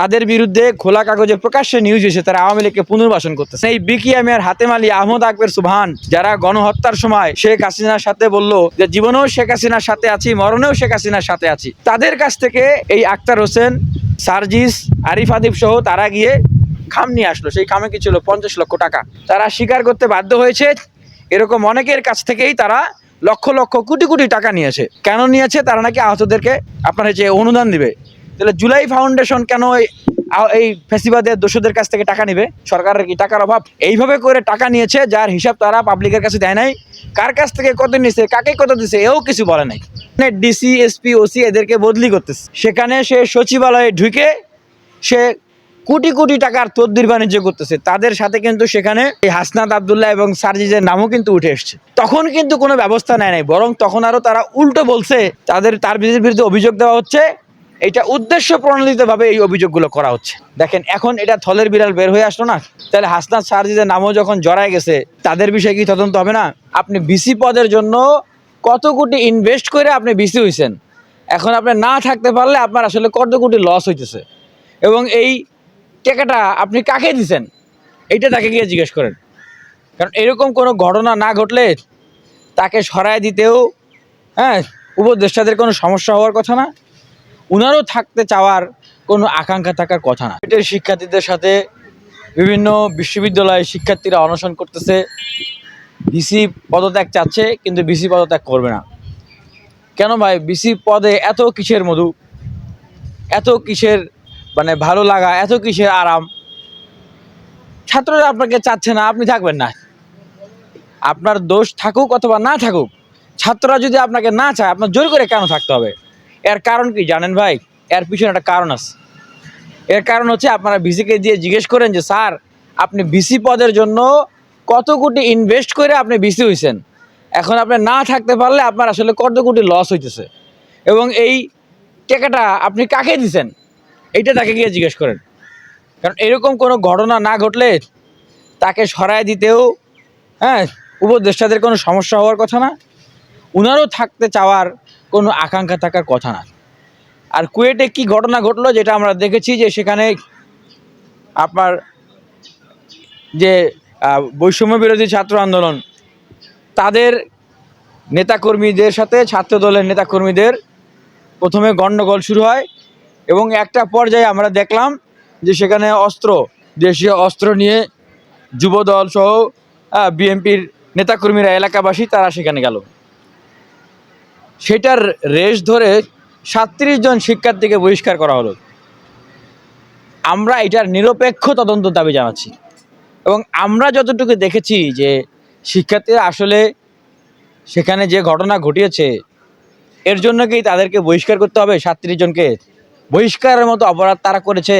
তাদের বিরুদ্ধে খোলা কাগজে প্রকাশ্যে নিউজ এসে তারা আওয়ামী লীগকে পুনর্বাসন করতেছে। এই বিকিয়া মিয়ার হাতেম আহমদ আকবর সুবহান, যারা গণহত্যার সময় শেখ হাসিনার সাথে বলল যে, জীবনেও শেখ হাসিনার সাথে আছি, মরণেও শেখ হাসিনার সাথে আছি। তাদের কাছ থেকে এই আক্তার হোসেন, সার্জিস, আরিফ আদিব সহ তারা গিয়ে খাম নিয়ে আসলো। সেই খামে কি ছিল? পঞ্চাশ লক্ষ টাকা। তারা স্বীকার করতে বাধ্য হয়েছে, এরকম অনেকের কাছ থেকেই তারা লক্ষ লক্ষ কোটি কোটি টাকা নিয়েছে। কেন নিয়েছে? তারা নাকি আহতদেরকে আপনার যে অনুদান দিবে তাহলে জুলাই ফাউন্ডেশন কেন এই- ফেসিবাদের দোষদের কাছ থেকে টাকা নিবে? সরকারের কি টাকার অভাব? এইভাবে করে টাকা নিয়েছে, যার হিসাব তারা পাবলিকের কাছে দেয় নাই। কার কাছ থেকে কত নিয়েছে কাকে কত দিছে, এও কিছু বলে নাই। ডিসি এসপি ওসি এদেরকে বদলি করতেছে। সেখানে সে সচিবালয়ে ঢুকে সে কোটি কোটি টাকার তদ্বির বাণিজ্য করতেছে। তাদের সাথে কিন্তু সেখানে এই হাসনাত আবদুল্লাহ এবং সার্জিজের নামও কিন্তু উঠে এসছে। তখন কিন্তু কোনো ব্যবস্থা নেয় নাই, বরং তখন আরও তারা উল্টো বলছে, তাদের, তার বিরুদ্ধে অভিযোগ দেওয়া হচ্ছে এটা উদ্দেশ্য প্রণোদিতভাবে এই অভিযোগগুলো করা হচ্ছে। দেখেন, এখন এটা থলের বিড়াল বের হয়ে আসলো না। তাহলে হাসনাত সার্জিদের নামও যখন জড়ায় গেছে, তাদের বিষয়ে কি তদন্ত হবে না? আপনি বিসি পদের জন্য কত কোটি ইনভেস্ট করে আপনি বিসি হয়েছেন এখন আপনি না থাকতে পারলে আপনার আসলে কত কোটি লস হইতেছে? এবং এই টাকাটা আপনি কাকে দিছেন? এইটা তাকে গিয়ে জিজ্ঞেস করেন। কারণ এরকম কোনো ঘটনা না ঘটলে তাকে সরায় দিতেও হ্যাঁ উপদেষ্টাদের কোনো সমস্যা হওয়ার কথা না। উনারও থাকতে চাওয়ার কোনো আকাঙ্ক্ষা থাকার কথা না। এটার শিক্ষার্থীদের সাথে বিভিন্ন বিশ্ববিদ্যালয়ে শিক্ষার্থীরা অনশন করতেছে। বিসি পদত্যাগ চাচ্ছে, কিন্তু বিসি পদত্যাগ করবে না। কেন ভাই? বিসি পদে এত কিসের মধু? এত কিসের মানে ভালো লাগা? এত কিসের আরাম? ছাত্ররা আপনাকে চাচ্ছে না, আপনি থাকবেন না। আপনার দোষ থাকুক অথবা না থাকুক, ছাত্ররা যদি আপনাকে না চায়, আপনার জোর করে কেন থাকতে হবে? এর কারণ কি জানেন ভাই? এর পিছনে একটা কারণ আছে। এর কারণ হচ্ছে আপনারা ভিসিকে দিয়ে জিজ্ঞেস করেন যে, স্যার, আপনি ভিসি পদের জন্য কত কোটি ইনভেস্ট করে আপনি ভিসি হয়েছেন এখন আপনি না থাকতে পারলে আপনার আসলে কত কোটি লস হইতেছে? এবং এই টাকাটা আপনি কাকে দিছেন? এইটা তাকে গিয়ে জিজ্ঞেস করেন। কারণ এরকম কোনো ঘটনা না ঘটলে তাকে সরায় দিতেও হ্যাঁ উপদেষ্টাদের কোনো সমস্যা হওয়ার কথা না। উনারও থাকতে চাওয়ার কোনো আকাঙ্ক্ষা থাকার কথা না। আর কুয়েটে কি ঘটনা ঘটলো যেটা আমরা দেখেছি যে সেখানে আপনার যে বৈষম্য বিরোধী ছাত্র আন্দোলন, তাদের নেতাকর্মীদের সাথে ছাত্র দলের নেতাকর্মীদের প্রথমে গণ্ডগোল শুরু হয় এবং একটা পর্যায়ে আমরা দেখলাম যে সেখানে অস্ত্র, দেশীয় অস্ত্র নিয়ে যুবদল সহ বিএনপির নেতাকর্মীরা এলাকাবাসী তারা সেখানে গেল। সেটার রেশ ধরে সাতত্রিশ জন শিক্ষার্থীকে বহিষ্কার করা হলো। আমরা এটার নিরপেক্ষ তদন্ত দাবি জানাচ্ছি। এবং আমরা যতটুকু দেখেছি যে শিক্ষার্থীরা আসলে সেখানে যে ঘটনা ঘটিয়েছে, এর জন্য কি তাদেরকে বহিষ্কার করতে হবে? সাতত্রিশ জনকে বহিষ্কারের মতো অপরাধ তারা করেছে।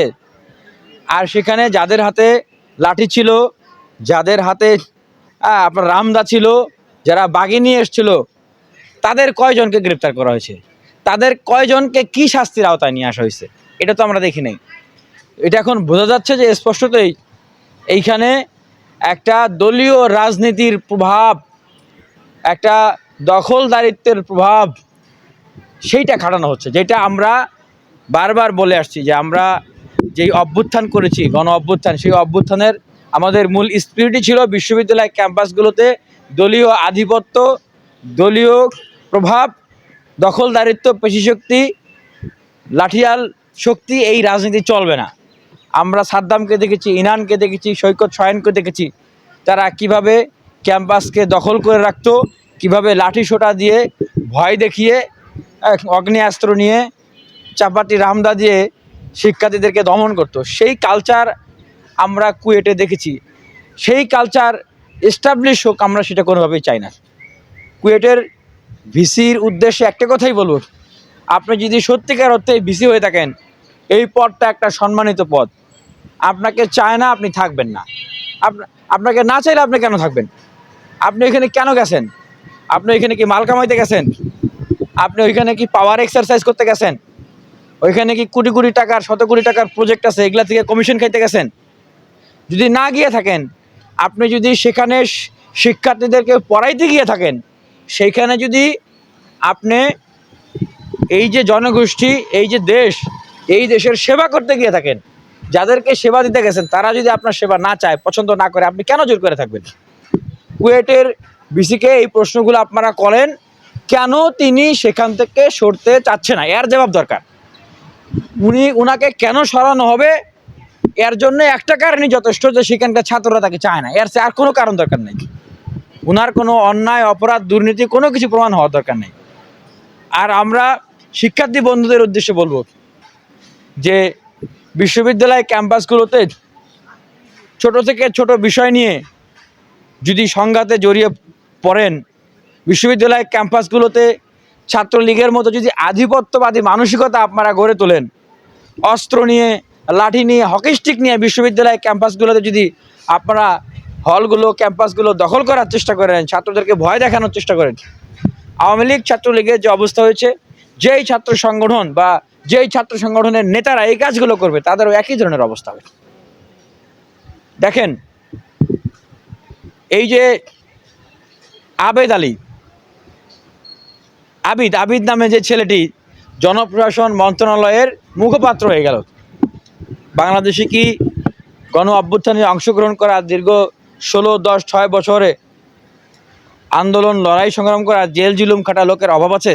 আর সেখানে যাদের হাতে লাঠি ছিল, যাদের হাতে আপনার রামদা ছিল, যারা বাগি নিয়ে এসছিল তাদের কয়জনকে গ্রেপ্তার করা হয়েছে? তাদের কয়জনকে কি শাস্তির আওতায় নিয়ে আসা হয়েছে? এটা তো আমরা দেখি নাই। এটা এখন বোঝা যাচ্ছে যে স্পষ্টতই এইখানে একটা দলীয় রাজনীতির প্রভাব, একটা দখলদারিত্বের প্রভাব সেইটা খাটানো হচ্ছে, যেটা আমরা বারবার বলে আসছি যে আমরা যেই অভ্যুত্থান করেছি, গণ অভ্যুত্থান, সেই অভ্যুত্থানের আমাদের মূল স্পিরিটই ছিল বিশ্ববিদ্যালয় ক্যাম্পাসগুলোতে দলীয় আধিপত্য, দলীয় প্রভাব, দখলদারিত্ব, পেশিশক্তি, লাঠিয়াল শক্তি এই রাজনীতি চলবে না। আমরা সাদ্দামকে দেখেছি, ইনানকে দেখেছি, সৈকত শয়নকে দেখেছি। তারা কীভাবে ক্যাম্পাসকে দখল করে রাখতো, কীভাবে লাঠি সোটা দিয়ে ভয় দেখিয়ে অগ্নেয়াস্ত্র নিয়ে চাপাটি রামদা দিয়ে শিক্ষার্থীদেরকে দমন করতো। সেই কালচার আমরা কুয়েটে দেখেছি। সেই কালচার এস্টাবলিশ হোক, আমরা সেটা কোনোভাবেই চাই না। কুয়েটের ভিসির উদ্দেশ্যে একটা কথাই বলব। আপনি যদি সত্যিকার অর্থে ভিসি হয়ে থাকেন, এই পদটা একটা সম্মানিত পদ। আপনাকে চায় না আপনি থাকবেন না। আপনাকে না চাইলে আপনি কেন থাকবেন? আপনি এখানে কেন গেছেন? আপনি এখানে কি মাল কামাইতে গেছেন? আপনি ওইখানে কি পাওয়ার এক্সারসাইজ করতে গেছেন? ওইখানে কি কোটি কোটি টাকার, শত কোটি টাকার প্রজেক্ট আছে, এগুলা থেকে কমিশন খাইতে গেছেন? যদি না গিয়ে থাকেন, আপনি যদি সেখানে শিক্ষার্থীদেরকে পড়াইতে গিয়ে থাকেন সেইখানে যদি আপনি এই যে জনগোষ্ঠী, এই যে দেশ, এই দেশের সেবা করতে গিয়ে থাকেন, যাদেরকে সেবা দিতে গেছেন, তারা যদি আপনার সেবা না চায়, পছন্দ না করে, আপনি কেন জোর করে থাকবেন? কুয়েটের বিসিকে এই প্রশ্নগুলো আপনারা করেন, কেন তিনি সেখান থেকে সরতে চাচ্ছে না? এর জবাব দরকার। উনি, উনাকে কেন সরানো হবে? এর জন্য একটা কারণই যথেষ্ট যে সেখানকার ছাত্ররা তাকে চায় না। এর আর কোনো কারণ দরকার নেই। উনার কোনো অন্যায়, অপরাধ, দুর্নীতি কোনো কিছু প্রমাণ হওয়ার দরকার নেই। আর আমরা শিক্ষার্থী বন্ধুদের উদ্দেশ্যে বলব যে বিশ্ববিদ্যালয় ক্যাম্পাসগুলোতে ছোট থেকে ছোট বিষয় নিয়ে যদি সংঘাতে জড়িয়ে পড়েন, বিশ্ববিদ্যালয় ক্যাম্পাসগুলোতে ছাত্রলীগের মতো যদি আধিপত্যবাদী মানসিকতা আপনারা গড়ে তোলেন, অস্ত্র নিয়ে, লাঠি নিয়ে, হকি স্টিক নিয়ে বিশ্ববিদ্যালয় ক্যাম্পাসগুলোতে যদি আপনারা হলগুলো, ক্যাম্পাসগুলো দখল করার চেষ্টা করেন ছাত্রদেরকে ভয় দেখানোর চেষ্টা করেন। আওয়ামী লীগ ছাত্রলীগের যে অবস্থা হয়েছে, যেই ছাত্র সংগঠন বা যেই ছাত্র সংগঠনের নেতারা এই কাজগুলো করবে, তাদেরও একই ধরনের অবস্থা হবে। দেখেন, এই যে আবেদ আলী, আবিদ আবিদ নামে যে ছেলেটি জনপ্রশাসন মন্ত্রণালয়ের মুখপাত্র হয়ে গেল। বাংলাদেশে কি গণ অভ্যুত্থানে অংশগ্রহণ করা দীর্ঘ ষোলো, দশ, ছয় বছরে আন্দোলন, লড়াই, সংগ্রাম করা জেল, জুলুম খাটা লোকের অভাব আছে?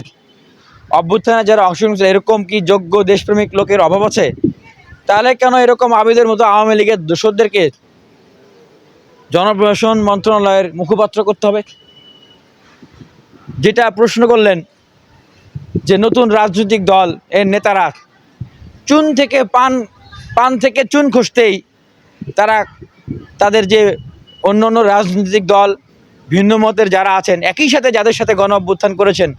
অভ্যুত্থানে যারা অংশগ্রহণ এরকম কি যোগ্য দেশপ্রেমিক লোকের অভাব আছে? তাহলে কেন এরকম আবিদের মতো আওয়ামী লীগের দোসরদেরকে জনপ্রশাসন মন্ত্রণালয়ের মুখপাত্র করতে হবে? যেটা প্রশ্ন করলেন যে নতুন রাজনৈতিক দল এর নেতারা চুন থেকে পান পান থেকে চুন খুঁজতেই তারা তাদের যে অন্য অন্য রাজনৈতিক দল, ভিন্ন মতের যারা আছেন, একই সাথে যাদের সাথে গণ অভ্যুত্থান করেছেন,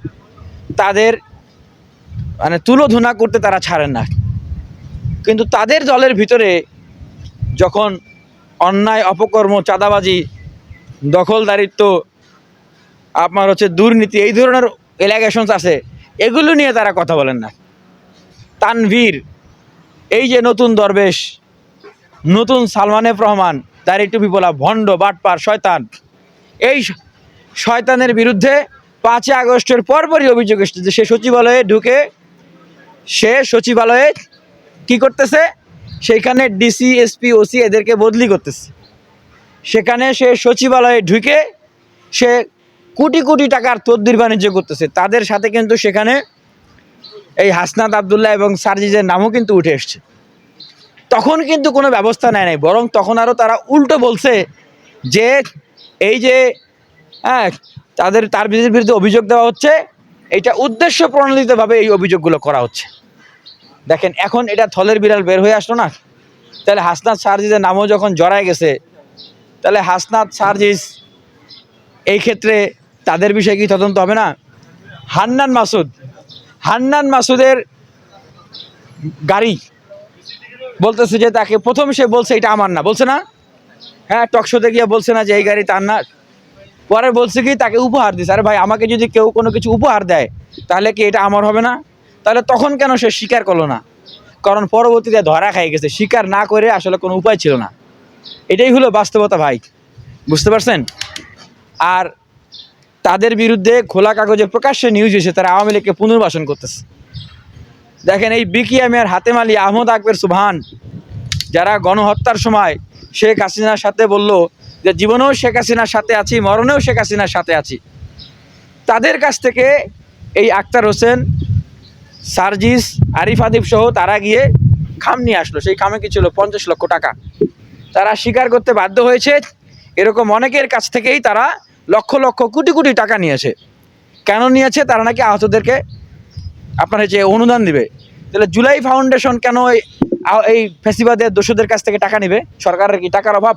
তাদের মানে তুলোধনা করতে তারা ছাড়েন না। কিন্তু তাদের দলের ভিতরে যখন অন্যায়, অপকর্ম, চাঁদাবাজি, দখলদারিত্ব, আপনার হচ্ছে দুর্নীতি, এই ধরনের এলাগেশনস আছে, এগুলো নিয়ে তারা কথা বলেন না। তানভীর, এই যে নতুন দরবেশ, নতুন সালমান রহমান দাড়ি টুপি বলা ভণ্ড, বাটপার, শয়তান। এই শয়তানের বিরুদ্ধে পাঁচই আগস্টের পরপরই অভিযোগ এসেছে সে সচিবালয়ে ঢুকে, সে সচিবালয়ে কি করতেছে? সেখানে ডিসি, এসপি, ওসি এদেরকে বদলি করতেছে। সেখানে সে সচিবালয়ে ঢুকে সে কোটি কোটি টাকার তদ্বির বাণিজ্য করতেছে। তাদের সাথে কিন্তু সেখানে এই হাসনাত আবদুল্লাহ এবং সার্জিজের নামও কিন্তু উঠে এসছে। তখন কিন্তু কোনো ব্যবস্থা নেয় নাই, বরং তখন আরও তারা উল্টো বলছে যে এই যে হ্যাঁ তাদের, তার বিরুদ্ধে বিরুদ্ধে অভিযোগ দেওয়া হচ্ছে, এটা উদ্দেশ্য প্রণোদিতভাবে এই অভিযোগগুলো করা হচ্ছে। দেখেন, এখন এটা থলের বিড়াল বের হয়ে আসলো না? তাহলে হাসনাত সার্জিজের নামও যখন জড়ায় গেছে, তাহলে হাসনাত সার্জিস এই ক্ষেত্রে তাদের বিষয়ে কি তদন্ত হবে না? হান্নান মাসুদ, হান্নান মাসুদের গাড়ি বলতেছে যে তাকে প্রথম সে বলছে এটা আমার না, বলছে না? হ্যাঁ টকশোতে গিয়ে বলছে না যে এই গাড়ি তার না। পরে বলছে কি, তাকে উপহার দিছে। আরে ভাই, আমাকে যদি কেউ কোনো কিছু উপহার দেয়, তাহলে কি এটা আমার হবে না? তাহলে তখন কেন সে স্বীকার করল না? কারণ পরবর্তীতে ধরা খাই গেছে। স্বীকার না করে আসলে কোনো উপায় ছিল না। এটাই হলো বাস্তবতা ভাই। বুঝতে পারছেন? আর তাদের বিরুদ্ধে খোলা কাগজে প্রকাশ্যে নিউজ এসে তারা আওয়ামী লীগকে পুনর্বাসন করতেছে। দেখেন এই বিকিয়া মেয়ার হাতেম আহমদ আকবর সুবহান, যারা গণহত্যার সময় শেখ হাসিনার সাথে বলল যে, জীবনেও শেখ হাসিনার সাথে আছি, মরণেও শেখ হাসিনার সাথে আছি। তাদের কাছ থেকে এই আক্তার হোসেন, সার্জিস, আরিফ আদিব সহ তারা গিয়ে খাম নিয়ে আসলো। সেই খামে কি ছিল? পঞ্চাশ লক্ষ টাকা। তারা স্বীকার করতে বাধ্য হয়েছে। এরকম অনেকের কাছ থেকেই তারা লক্ষ লক্ষ কোটি কোটি টাকা নিয়েছে। কেন নিয়েছে? তারা নাকি আহতদেরকে আপনার হচ্ছে অনুদান দিবে, তাহলে জুলাই ফাউন্ডেশন কেন এই ফেসিবাদের দোষদের কাছ থেকে টাকা নেবে? সরকারের কি টাকার অভাব?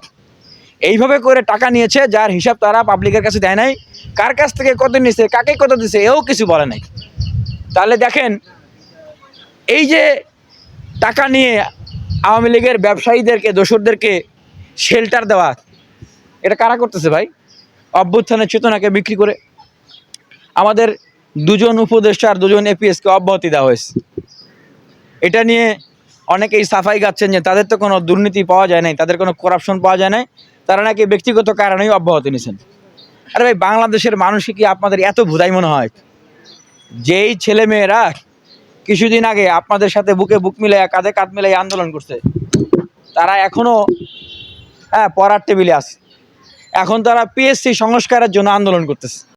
এইভাবে করে টাকা নিয়েছে, যার হিসাব তারা পাবলিকের কাছে দেয় নাই। কার কাছ থেকে কত নিয়েছে কাকে কত দিছে, এও কিছু বলে নাই। তাহলে দেখেন, এই যে টাকা নিয়ে আওয়ামী লীগের ব্যবসায়ীদেরকে দোসরদেরকে শেল্টার দেওয়া, এটা কারা করতেছে ভাই? অভ্যুত্থানের চেতনাকে বিক্রি করে। আমাদের দুজন উপদেষ্টা আর দুজন এপিএসকে অব্যাহতি দেওয়া হয়েছে। এটা নিয়ে অনেকেই সাফাই গাচ্ছেন যে তাদের তো কোনো দুর্নীতি পাওয়া যায় নাই, তাদের কোনো করাপশন পাওয়া যায় নাই, তারা নাকি ব্যক্তিগত কারণেই অব্যাহতি নিয়েছেন। আরে ভাই, বাংলাদেশের মানুষকে কি আপনাদের এত ভুদাই মনে হয়? যেই ছেলে মেয়েরা কিছুদিন আগে আপনাদের সাথে বুকে বুক মিলাই কাঁধে কাঁধ মিলাই আন্দোলন করছে, তারা এখনও হ্যাঁ পড়ার টেবিলে আছে। এখন তারা পিএসসি সংস্কারের জন্য আন্দোলন করতেছে।